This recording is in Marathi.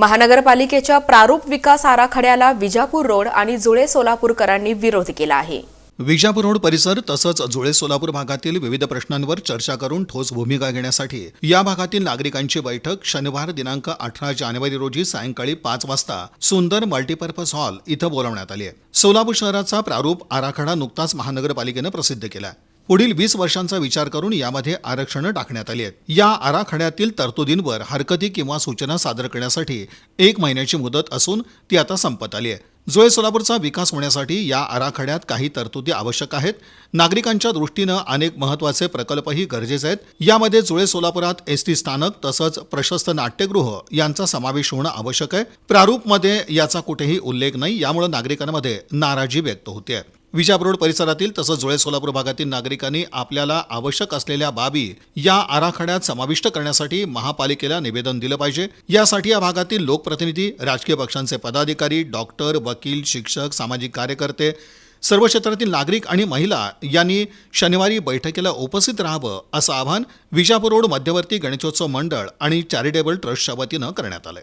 महानगरपालिकेच्या प्रारूप विकास आराखड्याला विजापूर रोड आणि जुळे सोलापूरकरांनी विरोध केला आहे. विजापूर रोड परिसर तसंच जुळे सोलापूर भागातील विविध प्रश्नांवर चर्चा करून ठोस भूमिका घेण्यासाठी या भागातील नागरिकांची बैठक शनिवार दिनांक अठरा जानेवारी रोजी सायंकाळी पाच वाजता सुंदर मल्टीपर्पज हॉल इथं बोलावण्यात आली आहे. सोलापूर शहराचा प्रारूप आराखडा नुकताच महानगरपालिकेनं प्रसिद्ध केला पुढील वीस वर्षांचा विचार करून यामध्ये आरक्षणं टाकण्यात आली आहेत. या आराखड्यातील तरतुदींवर हरकती किंवा सूचना सादर करण्यासाठी एक महिन्याची मुदत असून ती आता संपत आली आहे. जुळे सोलापूरचा विकास होण्यासाठी या आराखड्यात काही तरतुदी आवश्यक आहेत. नागरिकांच्या दृष्टीनं अनेक महत्त्वाचे प्रकल्पही गरजेचे आहेत. यामध्ये जुळे सोलापुरात एस टी स्थानक तसंच प्रशस्त नाट्यगृह यांचा समावेश होणं आवश्यक आहे. प्रारूपमध्ये याचा कुठेही उल्लेख नाही. यामुळे नागरिकांमध्ये नाराजी व्यक्त होते विजापूर रोड परिसरातील तसंच जुळे सोलापूर भागातील नागरिकांनी आपल्याला आवश्यक असलेल्या बाबी या आराखड्यात समाविष्ट करण्यासाठी महापालिकेला निवेदन दिलं पाहिजे. यासाठी या भागातील लोकप्रतिनिधी राजकीय पक्षांचे पदाधिकारी डॉक्टर वकील शिक्षक सामाजिक कार्यकर्ते सर्व क्षेत्रातील नागरिक आणि महिला यांनी शनिवारी बैठकीला उपस्थित राहावं असं आवाहन विजापूर रोड मध्यवर्ती गणेशोत्सव मंडळ आणि चॅरिटेबल ट्रस्टच्या वतीनं करण्यात आलंय.